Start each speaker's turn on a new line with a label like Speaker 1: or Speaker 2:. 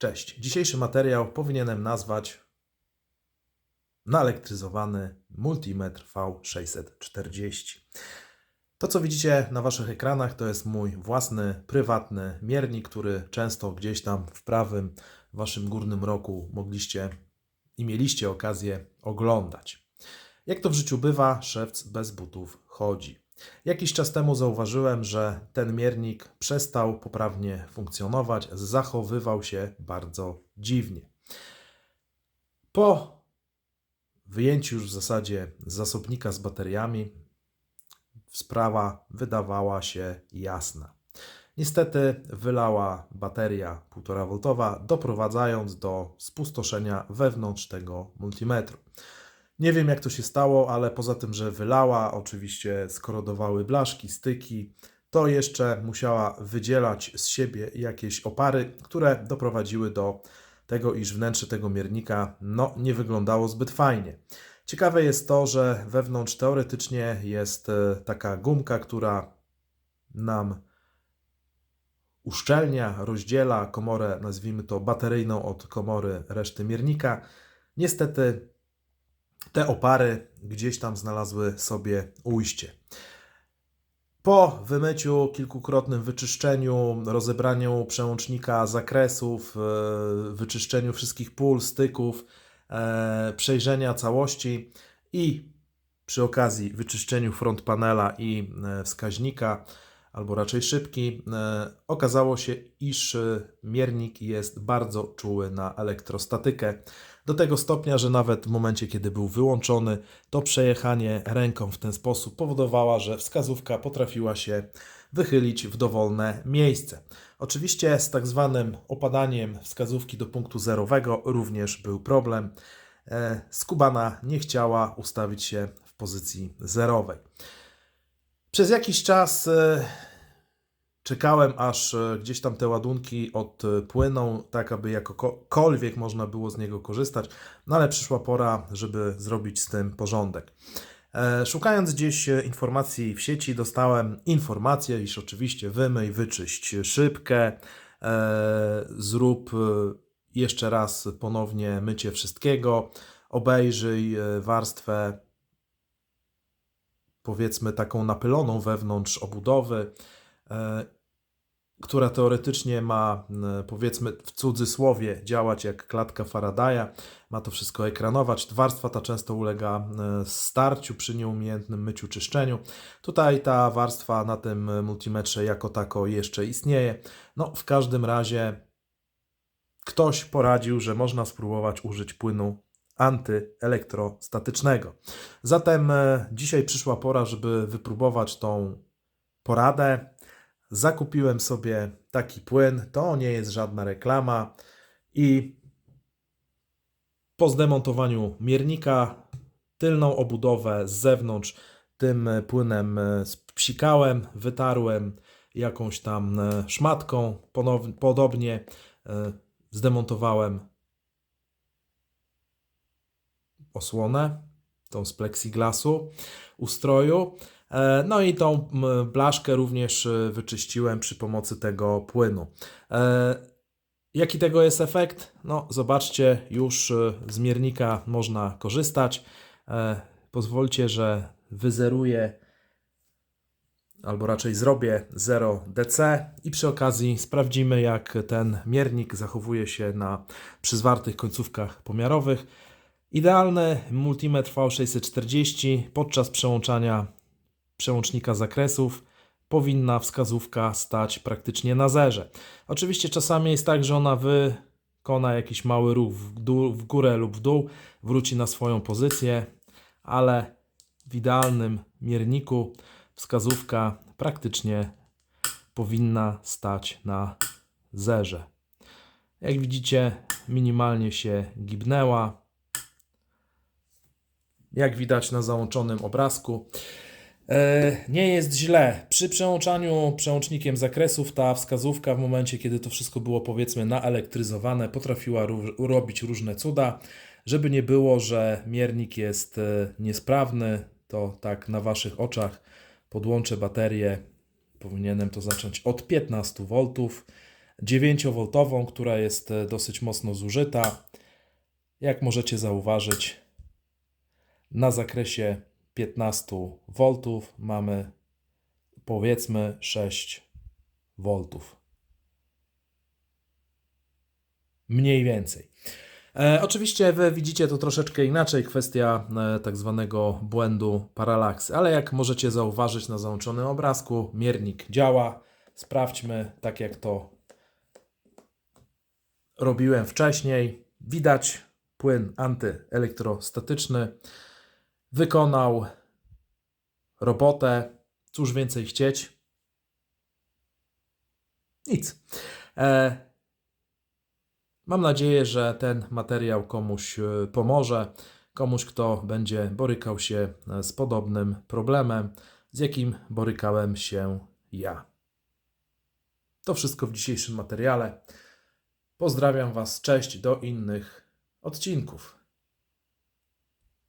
Speaker 1: Cześć. Dzisiejszy materiał powinienem nazwać naelektryzowany multimetr V640. To, co widzicie na Waszych ekranach, to jest mój własny, prywatny miernik, który często gdzieś tam w prawym Waszym górnym roku mogliście i mieliście okazję oglądać. Jak to w życiu bywa, szewc bez butów chodzi. Jakiś czas temu zauważyłem, że ten miernik przestał poprawnie funkcjonować, zachowywał się bardzo dziwnie. Po wyjęciu już w zasadzie zasobnika z bateriami, sprawa wydawała się jasna. Niestety wylała bateria 1,5V, doprowadzając do spustoszenia wewnątrz tego multimetru. Nie wiem jak to się stało, ale poza tym, że wylała, oczywiście skorodowały blaszki, styki, to jeszcze musiała wydzielać z siebie jakieś opary, które doprowadziły do tego, iż wnętrze tego miernika no, nie wyglądało zbyt fajnie. Ciekawe jest to, że wewnątrz teoretycznie jest e, taka gumka, która nam uszczelnia, rozdziela komorę, nazwijmy to bateryjną, od komory reszty miernika. Niestety te opary gdzieś tam znalazły sobie ujście. Po wymyciu, kilkukrotnym wyczyszczeniu, rozebraniu przełącznika zakresów, e, wyczyszczeniu wszystkich pól, styków, e, przejrzenia całości i przy okazji wyczyszczeniu front panela i e, wskaźnika, albo raczej szybki, okazało się, iż miernik jest bardzo czuły na elektrostatykę. Do tego stopnia, że nawet w momencie, kiedy był wyłączony, to przejechanie ręką w ten sposób powodowała, że wskazówka potrafiła się wychylić w dowolne miejsce. Oczywiście z tak zwanym opadaniem wskazówki do punktu zerowego również był problem. E, skubana nie chciała ustawić się w pozycji zerowej. Przez jakiś czas e, Czekałem, aż e, gdzieś tam te ładunki odpłyną, tak aby jakokolwiek można było z niego korzystać, no ale przyszła pora, żeby zrobić z tym porządek. E, szukając gdzieś e, informacji w sieci, dostałem informację, iż oczywiście wymyj, wyczyść szybkę, zrób jeszcze raz ponownie mycie wszystkiego, obejrzyj warstwę, powiedzmy taką napyloną wewnątrz obudowy która teoretycznie ma, powiedzmy w cudzysłowie, działać jak klatka Faradaya, ma to wszystko ekranować. Warstwa ta często ulega starciu przy nieumiejętnym myciu, czyszczeniu. Tutaj ta warstwa na tym multimetrze jako tako jeszcze istnieje. No, w każdym razie ktoś poradził, że można spróbować użyć płynu antyelektrostatycznego. Zatem e, dzisiaj przyszła pora, żeby wypróbować tą poradę zakupiłem sobie taki płyn. To nie jest żadna reklama. I po zdemontowaniu miernika, tylną obudowę z zewnątrz tym płynem e, psikałem, wytarłem jakąś tam e, szmatką. Podobnie e, zdemontowałem osłonę, tą z plexiglasu ustroju. E, no i tą blaszkę również e, wyczyściłem przy pomocy tego płynu. E, jaki tego jest efekt? No, zobaczcie, już z miernika można korzystać. Pozwólcie, że wyzeruję albo raczej zrobię 0 DC i przy okazji sprawdzimy jak ten miernik zachowuje się na przyzwartych końcówkach pomiarowych. Idealny multimetr V640 podczas przełączania przełącznika zakresów powinna wskazówka stać praktycznie na zerze. Oczywiście czasami jest tak, że ona wykona jakiś mały ruch w, dół, w górę lub w dół, wróci na swoją pozycję, ale w idealnym mierniku wskazówka praktycznie powinna stać na zerze. Jak widzicie, minimalnie się gibnęła. Jak widać na załączonym obrazku. E, nie jest źle. Przy przełączaniu przełącznikiem zakresów ta wskazówka w momencie, kiedy to wszystko było powiedzmy naelektryzowane, potrafiła robić różne cuda. Żeby nie było, że miernik jest e, niesprawny, to tak na Waszych oczach podłączę baterię. Powinienem to zacząć od 15 V. 9V, która jest e, dosyć mocno zużyta. Jak możecie zauważyć, na zakresie 15 V mamy powiedzmy 6 V. Mniej więcej. E, oczywiście wy widzicie to troszeczkę inaczej, kwestia e, tak zwanego błędu paralaksy, ale jak możecie zauważyć na załączonym obrazku, miernik działa. Sprawdźmy, tak jak to robiłem wcześniej. Widać płyn antyelektrostatyczny wykonał robotę. Cóż więcej chcieć? Nic. E, mam nadzieję, że ten materiał komuś e, pomoże. Komuś, kto będzie borykał się e, z podobnym problemem, z jakim borykałem się ja. To wszystko w dzisiejszym materiale. Pozdrawiam Was, cześć, do innych odcinków.